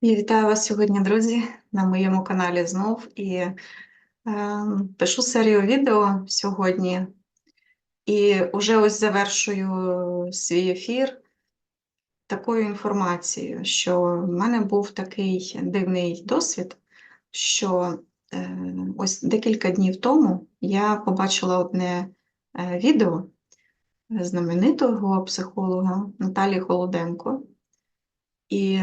Я вітаю вас сьогодні, друзі, на моєму каналі знов і е, пишу серію відео сьогодні. І вже ось завершую свій ефір такою інформацією, що в мене був такий дивний досвід, що е, ось декілька днів тому я побачила одне е, відео знаменитого психолога Наталії Холоденко. І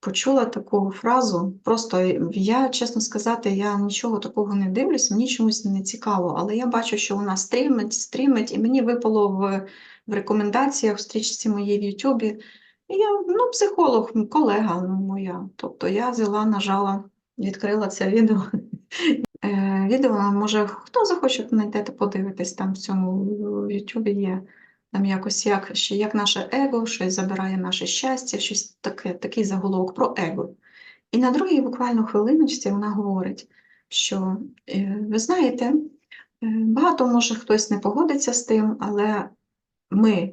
почула таку фразу. Просто я, чесно сказати, я нічого такого не дивлюсь, мені чомусь не цікаво, але я бачу, що вона стрімить, стрімить, і мені випало в, в рекомендаціях в стрічці моїй в Ютубі. І я, ну, психолог, колега ну, моя. Тобто я взяла, нажала, відкрила це відео. Е, Відео, може, хто захоче, знайдете, подивитись, там в цьому в Ютубі є. Там якось як ще як наше его, щось забирає наше щастя, щось таке, такий заголовок про его. І на другій буквально хвилиночці вона говорить, що е, ви знаєте, е, багато може хтось не погодиться з тим, але ми,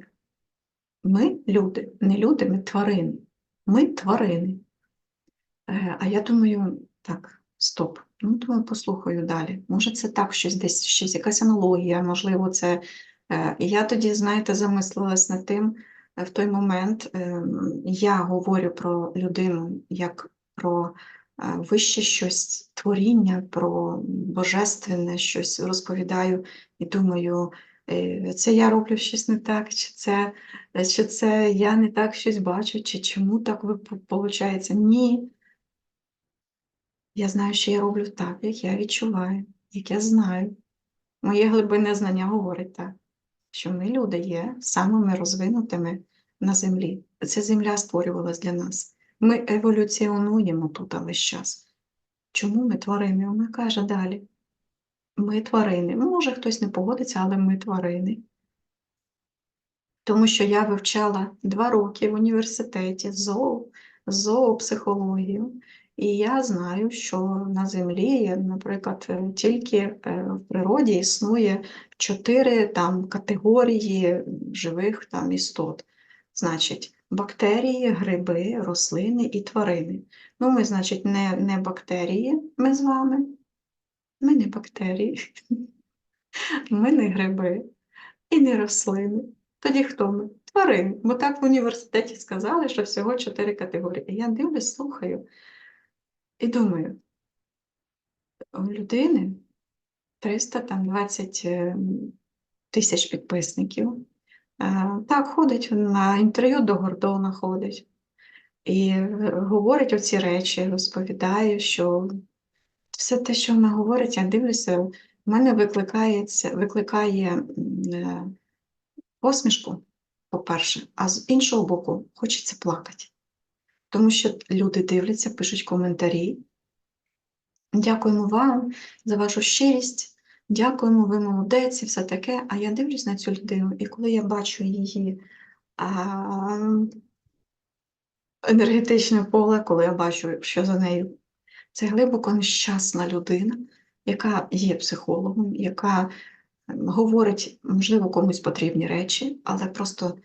ми люди, не люди, ми тварини. Ми тварини. Е, А я думаю, так, стоп. Ну, думаю, послухаю далі. Може, це так, щось десь щось, якась аналогія, можливо, це. Е, я тоді, знаєте, замислилась над тим, е, в той момент е, я говорю про людину як про вище щось творіння, про божественне щось розповідаю і думаю, це я роблю щось не так, чи це, чи це я не так щось бачу, чи чому так виходить? Ні. Я знаю, що я роблю так, як я відчуваю, як я знаю. Моє глибинне знання говорить так, що ми, люди, є самими розвинутими на землі. Ця земля створювалась для нас. Ми еволюціонуємо тут весь час. Чому ми тварини? Вона каже далі. Ми тварини. Може, хтось не погодиться, але ми тварини. Тому що я вивчала два роки в університеті зоо, зоопсихологію, і я знаю, що на землі, наприклад, е, тільки е, в природі існує чотири там категорії живих там істот. Значить, бактерії, гриби, рослини і тварини. Ну, ми, значить, не, не бактерії, ми з вами. Ми не бактерії, ми не гриби і не рослини. Тоді хто ми? Тварини. Бо так в університеті сказали, що всього чотири категорії. Я дивлюсь, слухаю. І думаю, у людини 320 е, тисяч підписників. Е, Так, ходить на інтерв'ю до Гордона ходить і е, говорить оці речі, розповідає, що все те, що вона говорить, я дивлюся, в мене викликає, викликає посмішку, по-перше, а з іншого боку, хочеться плакати тому що люди дивляться, пишуть коментарі. Дякуємо вам за вашу щирість, дякуємо, ви молодець і все таке. А я дивлюсь на цю людину, і коли я бачу її а, енергетичне поле, коли я бачу, що за нею, це глибоко нещасна людина, яка є психологом, яка говорить, можливо, комусь потрібні речі, але просто,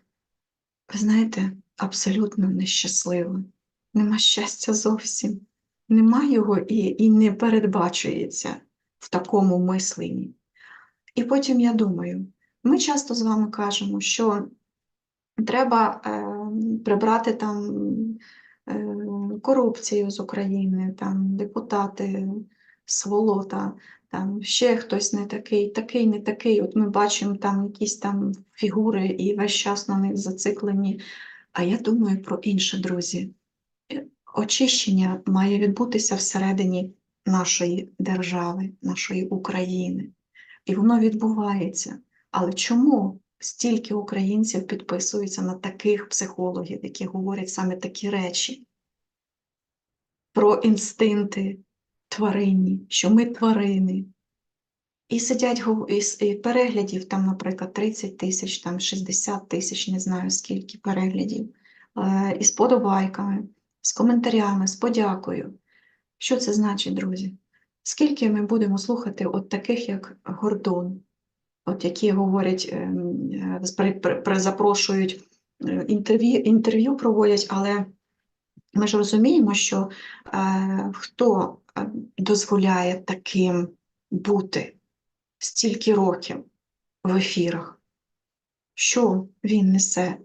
ви знаєте, абсолютно нещаслива нема щастя зовсім, нема його і, і не передбачується в такому мисленні. І потім я думаю, ми часто з вами кажемо, що треба е, прибрати там е, корупцію з України, там депутати, сволота, там ще хтось не такий, такий, не такий. От ми бачимо там якісь там фігури і весь час на них зациклені. А я думаю про інше, друзі очищення має відбутися всередині нашої держави, нашої України. І воно відбувається. Але чому стільки українців підписуються на таких психологів, які говорять саме такі речі? Про інстинкти тваринні, що ми тварини. І сидять і переглядів, там, наприклад, 30 тисяч, там 60 тисяч, не знаю скільки переглядів, е, і з подобайками з коментарями, з подякою. Що це значить, друзі? Скільки ми будемо слухати от таких, як Гордон, от які говорять, ем, е, запрошують е, інтерв'ю інтерв'ю проводять, але Ми ж розуміємо, що е, хто дозволяє таким бути стільки років в ефірах, що він несе,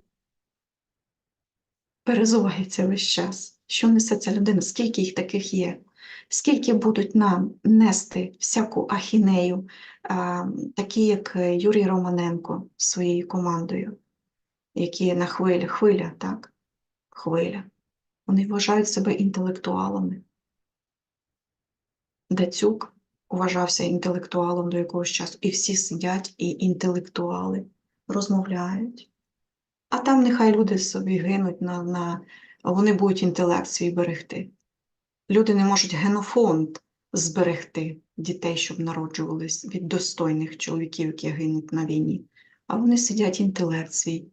перезувається весь час, що несе ця людина, скільки їх таких є, скільки будуть нам нести всяку ахінею, а, такі як Юрій Романенко своєю командою, які на хвилі, хвиля, так? Хвиля. Вони вважають себе інтелектуалами. Дацюк вважався інтелектуалом до якогось часу, і всі сидять і інтелектуали розмовляють. А там нехай люди собі гинуть на, на вони будуть інтелект свій берегти. Люди не можуть генофонд зберегти дітей, щоб народжувались від достойних чоловіків, які гинуть на війні. А вони сидять інтелект свій.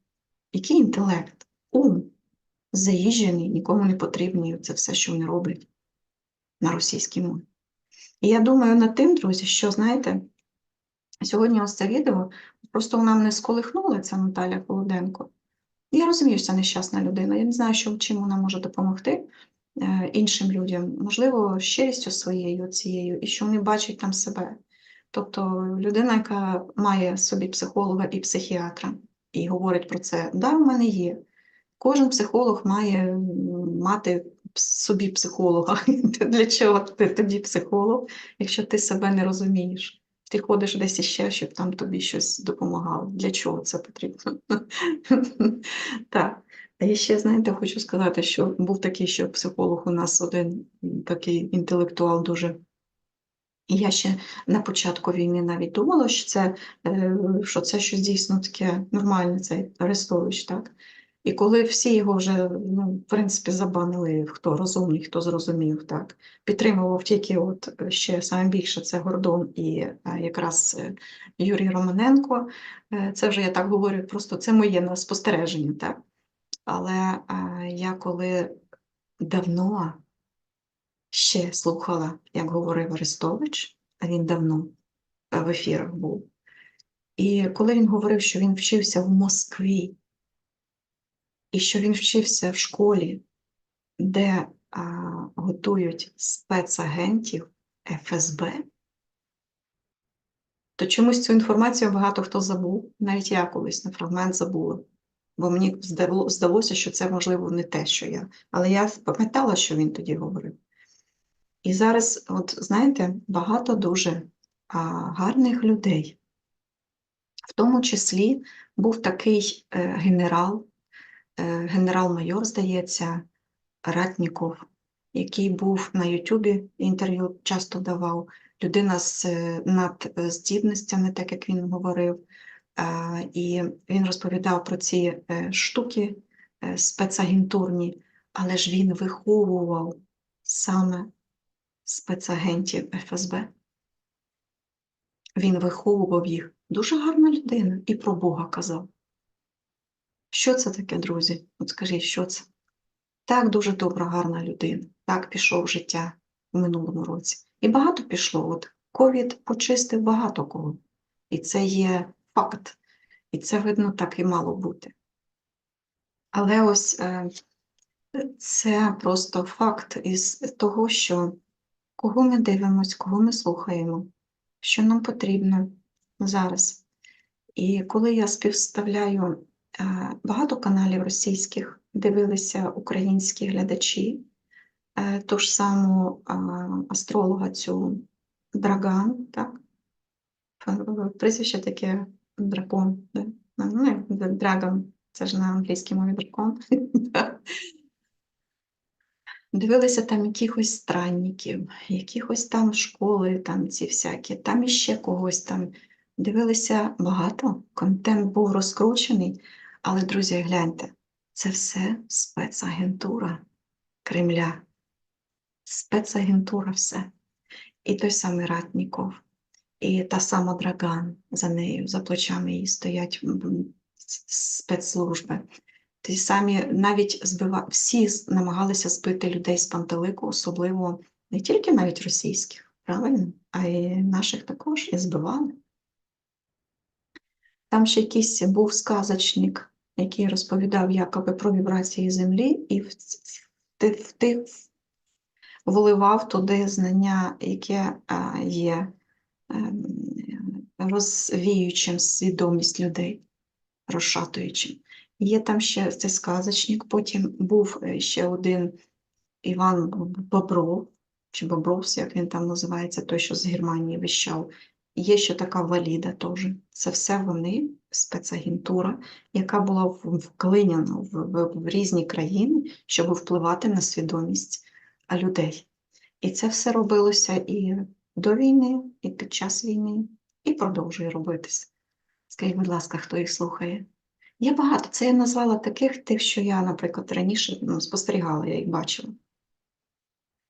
Який інтелект? Ум заїжджений, нікому не потрібні. Це все, що вони роблять на російській мові. І я думаю над тим, друзі, що знаєте, сьогодні ось це відео просто вона мене сколихнула, ця Наталя Холоденко. Я розумію, що це нещасна людина. Я не знаю, що, чим вона може допомогти е, іншим людям, можливо, щирістю своєю цією, і що вони бачать там себе. Тобто людина, яка має собі психолога і психіатра, і говорить про це, да, в мене є. Кожен психолог має мати собі психолога. Для чого ти тоді психолог, якщо ти себе не розумієш? Ти ходиш десь іще, щоб там тобі щось допомагало. Для чого це потрібно? Так. А ще, знаєте, хочу сказати, що був такий, що психолог у нас один такий інтелектуал дуже. І я ще на початку війни навіть думала, що це, е, що це щось дійсно таке нормальне, цей Арестович, так? І коли всі його вже, ну, в принципі, забанили, хто розумний, хто зрозумів, так, підтримував тільки от е, ще саме більше це Гордон і е, якраз е, Юрій Романенко. Це вже я так говорю, просто це моє спостереження, так. Але я коли давно ще слухала, як говорив Арестович, а він давно в ефірах був. І коли він говорив, що він вчився в Москві, і що він вчився в школі, де а, готують спецагентів ФСБ, то чомусь цю інформацію багато хто забув. Навіть я колись на фрагмент забула. Бо мені здалося, що це, можливо, не те, що я. Але я пам'ятала, що він тоді говорив. І зараз, от знаєте, багато дуже а, гарних людей. В тому числі був такий е, генерал, генерал-майор, здається, Ратніков, який був на Ютубі, інтерв'ю часто давав, людина з е, надздібностями, так як він говорив. І він розповідав про ці е, штуки е, спецагентурні, але ж він виховував саме спецагентів ФСБ. Він виховував їх. Дуже гарна людина і про Бога казав. Що це таке, друзі? От скажіть, що це? Так дуже добра, гарна людина. Так пішов життя в минулому році. І багато пішло. От ковід почистив багато кого. І це є факт. І це, видно, так і мало бути. Але ось е, це просто факт із того, що кого ми дивимося, кого ми слухаємо, що нам потрібно зараз. І коли я співставляю багато каналів російських, дивилися українські глядачі, е, ту ж саму е, астролога цю Драган, так? Прізвище таке дракон. да? Ну, як Драгон, це ж на англійській мові дракон. Дивилися там якихось странників, якихось там школи, там ці всякі, там іще когось там. Дивилися багато, контент був розкручений, але, друзі, гляньте, це все спецагентура Кремля. Спецагентура все. І той самий Ратніков, і та сама Драган за нею, за плечами її стоять спецслужби. Ті самі навіть збива... всі намагалися збити людей з пантелику, особливо не тільки навіть російських, правильно, а й наших також і збивали. Там ще якийсь був сказочник, який розповідав якоби про вібрації землі, і в в ти, ти вливав туди знання, яке є ем, розвіючим свідомість людей, розшатуючим. Є там ще цей сказочник, потім був е, ще один Іван Бобров, чи Бобровс, як він там називається, той, що з Германії вищав. Є ще така валіда теж. Це все вони, спецагентура, яка була вклиняна в, в, в різні країни, щоб впливати на свідомість людей. І це все робилося і до війни, і під час війни, і продовжує робитися. Скажіть, будь ласка, хто їх слухає? Є багато. Це я назвала таких, тих, що я, наприклад, раніше ну, спостерігала, я їх бачила.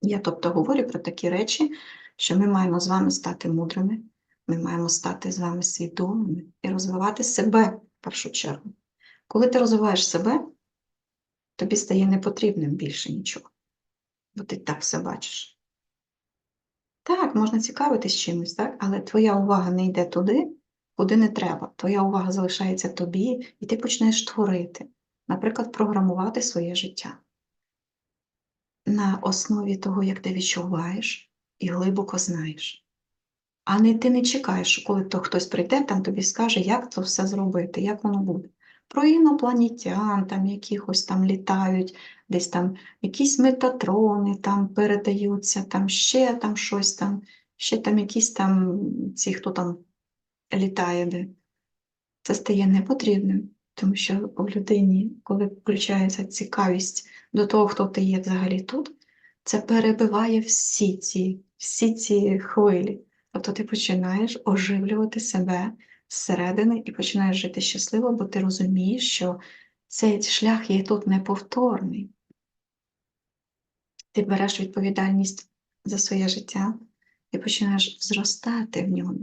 Я тобто говорю про такі речі, що ми маємо з вами стати мудрими, ми маємо стати з вами свідомими і розвивати себе в першу чергу. Коли ти розвиваєш себе, тобі стає непотрібним більше нічого, бо ти так все бачиш. Так, можна цікавитись чимось, так? але твоя увага не йде туди, куди не треба. Твоя увага залишається тобі, і ти почнеш творити, наприклад, програмувати своє життя на основі того, як ти відчуваєш і глибоко знаєш. А не ти не чекаєш, коли то хтось прийде, там тобі скаже, як це все зробити, як воно буде. Про інопланетян, там якихось там літають, десь там якісь метатрони там передаються, там ще там щось там, ще там якісь там ці, хто там літає де. Це стає непотрібним, тому що у людині, коли включається цікавість до того, хто ти є взагалі тут, це перебиває всі ці, всі ці хвилі. Тобто ти починаєш оживлювати себе зсередини і починаєш жити щасливо, бо ти розумієш, що цей шлях є тут неповторний. Ти береш відповідальність за своє життя і починаєш зростати в ньому.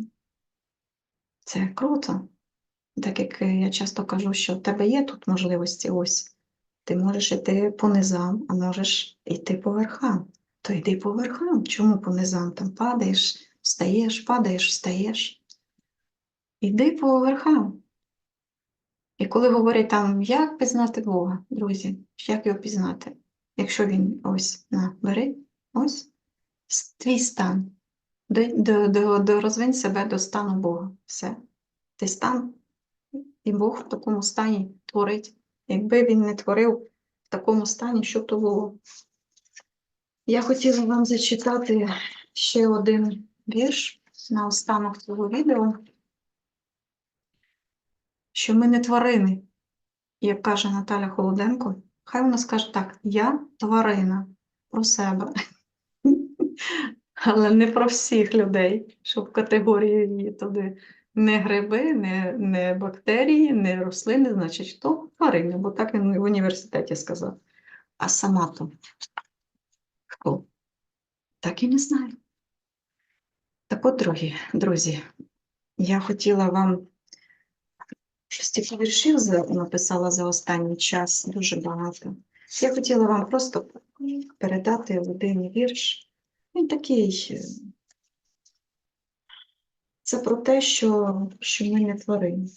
Це круто. Так як я часто кажу, що в тебе є тут можливості ось. Ти можеш йти по низам, а можеш йти по верхам. То йди по верхам. Чому по низам? Там падаєш, встаєш, падаєш, встаєш. Іди по верхам. І коли говорять там, як пізнати Бога, друзі, як його пізнати? Якщо він ось на бери, ось твій стан. До, до, до, до, розвинь себе до стану Бога. Все. Ти стан, і Бог в такому стані творить. Якби він не творив в такому стані, що то було? Я хотіла вам зачитати ще один вірш на останок цього відео, що ми не тварини, як каже Наталя Холоденко. Хай вона скаже так: я тварина про себе, але не про всіх людей, щоб категорію її туди не гриби, не, не бактерії, не рослини, значить, хто тварини, бо так він в університеті сказав. А сама то хто? Так і не знаю. Так от, дорогі друзі, я хотіла вам тільки віршів написала за останній час, дуже багато. Я хотіла вам просто передати один вірш. Він такий. е, Це про те, що, що ми не тварини.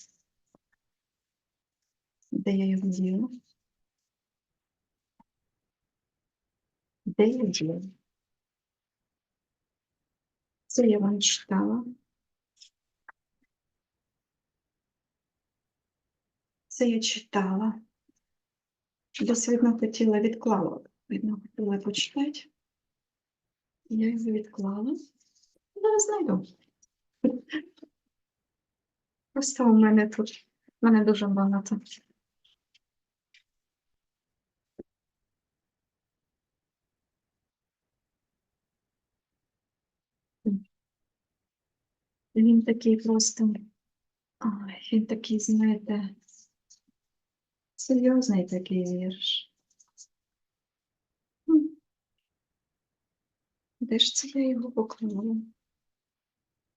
Де я його діла? Де я діла? Це я вам читала. Це я читала. Десь, видно, хотіла відклала. Видно, хотіла почитати. Я його відклала. Зараз знайду. Просто у мене тут, у мене дуже багато. Він такий просто, ой, він такий, знаєте, серйозний такий вірш. Де ж це я його поклала?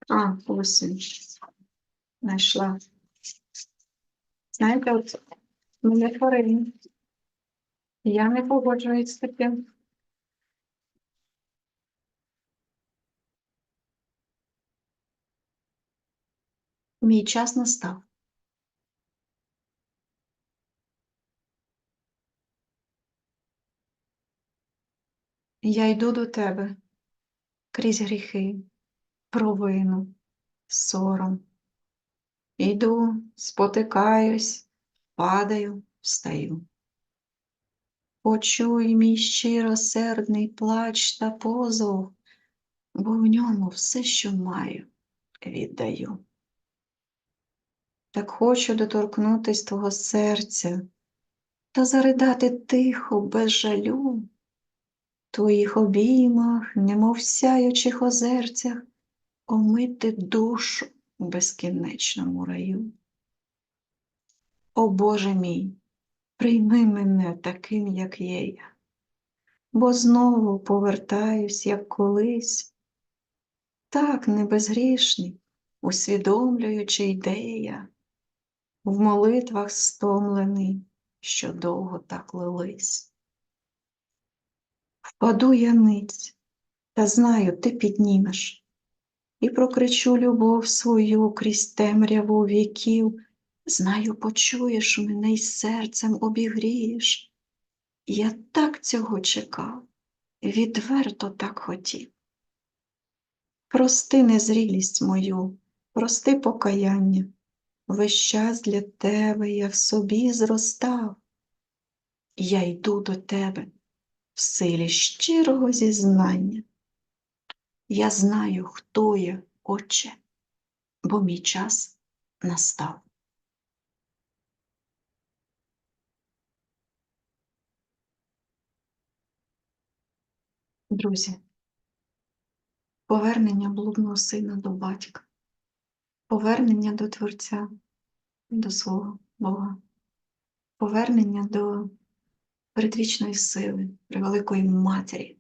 А, ось він. Знайшла. Знаєте, от мене тварини. Я не погоджуюсь з таким. Мій час настав. Я йду до тебе крізь гріхи, провину, сором. Йду, спотикаюсь, падаю, встаю. Почуй мій щиросердний плач та позов, бо в ньому все, що маю, віддаю. Так хочу доторкнутись твого серця та заридати тихо, без жалю, в твоїх обіймах, немов сяючих озерцях, омити душу у безкінечному раю. О Боже мій, прийми мене таким, як є я, бо знову повертаюсь, як колись, так не безгрішний, усвідомлюючи ідея, в молитвах стомлений, що довго так лились. Впаду я ниць, та знаю, ти піднімеш, і прокричу любов свою крізь темряву віків, знаю, почуєш мене й серцем обігрієш. Я так цього чекав, відверто так хотів. Прости незрілість мою, прости покаяння, весь час для тебе я в собі зростав. Я йду до тебе в силі щирого зізнання. Я знаю, хто я, Отче, бо мій час настав. Друзі, повернення блудного сина до батька, повернення до Творця, до свого Бога, повернення до передвічної сили, превеликої матері.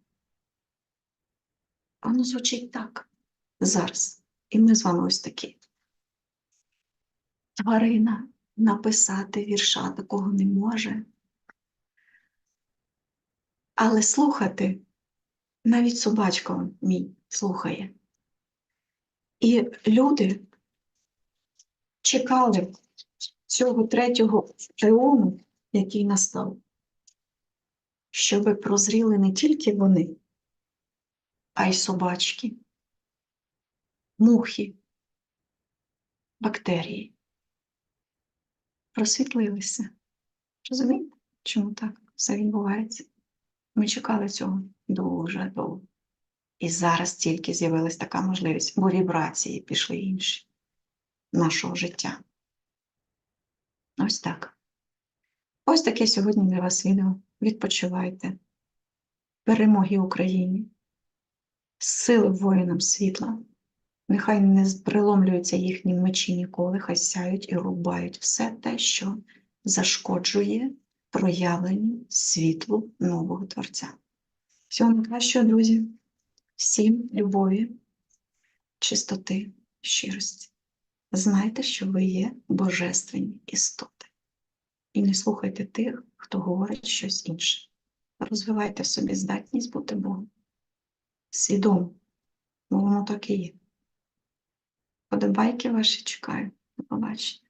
Воно звучить так зараз. І ми з вами ось такі. Тварина написати вірша такого не може. Але слухати навіть собачка мій слухає. І люди чекали цього третього еону, який настав, щоби прозріли не тільки вони, а й собачки, мухи, бактерії. Просвітлилися. Розумієте, чому так все відбувається? Ми чекали цього дуже довго. І зараз тільки з'явилась така можливість, бо вібрації пішли інші нашого життя. Ось так. Ось таке сьогодні для вас відео. Відпочивайте. Перемоги Україні, сили воїнам світла. Нехай не приломлюються їхні мечі ніколи, хай сяють і рубають все те, що зашкоджує проявленню світлу нового Творця. Всього найкращого, друзі, всім любові, чистоти, щирості. Знайте, що ви є божественні істоти. І не слухайте тих, хто говорить щось інше. Розвивайте в собі здатність бути Богом. Свідомо, бо воно так і є. Подобайки ваші чекаю. Побачення.